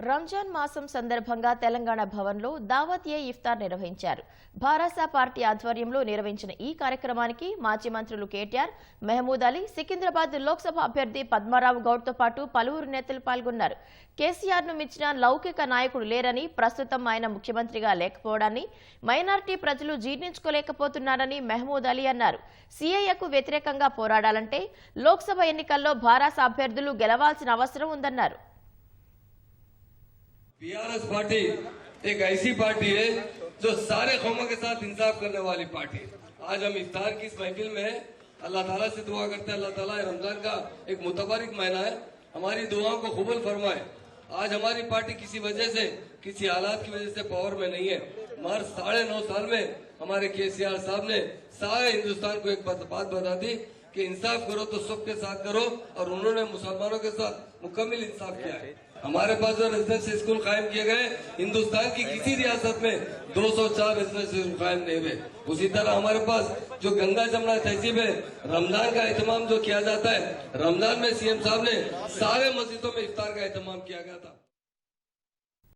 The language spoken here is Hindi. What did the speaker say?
రంజాన్ మాసం సందర్భంగా తెలంగాణ భవన్లో దావత్ ఏ ఇఫ్తార్ నిర్వహించారు. భారాసా పార్టీ ఆధ్వర్యంలో నిర్వహించిన ఈ కార్యక్రమానికి మాజీ మంత్రులు కేటీఆర్ మహమూద్ అలీ సికింద్రాబాద్ లోక్సభ అభ్యర్థి పద్మారావు గౌడ్తో పాటు పలువురు నేతలు పాల్గొన్నారు. కేసీఆర్ను మించిన లౌకిక నాయకుడు లేరని ప్రస్తుతం ఆయన ముఖ్యమంత్రిగా లేకపోవడాన్ని మైనార్టీ ప్రజలు జీర్ణించుకోలేకపోతున్నారని మహమూద్ అలీ అన్నారు. సీఏఏకు వ్యతిరేకంగా పోరాడాలంటే లోక్సభ ఎన్నికల్లో భారాస అభ్యర్థులు గెలవాల్సిన అవసరం ఉందన్నారు. बीआरएस पार्टी एक ऐसी पार्टी है जो सारे कौमों के साथ इंसाफ करने वाली पार्टी आज हम इफ्तार की इस महफिल में हैं। अल्लाह ताला से दुआ करते हैं। अल्लाह ताला रमज़ान का एक मुतबारिक महीना है। हमारी दुआओं को कबूल फरमाए। आज हमारी पार्टी किसी वजह से, किसी हालात की वजह से पावर में नहीं है। मगर साढ़े नौ साल में हमारे के सी आर साहब ने सारे हिंदुस्तान को एक बात बता दी कि इंसाफ करो तो सबके साथ करो और उन्होंने मुसलमानों के साथ मुकम्मल इंसाफ किया है। हमारे पास जो रेजिडेंशियल स्कूल कायम किए गए, हिंदुस्तान की किसी रियासत में 204 रेजिडेंशियल स्कूल कायम नहीं हुए। उसी तरह हमारे पास जो गंगा जमुना तहसीब है, रमज़ान का अहतमाम जो किया जाता है, रमज़ान में सीएम साहब ने सारे मस्जिदों में इफ्तार का अहतमाम किया गया था।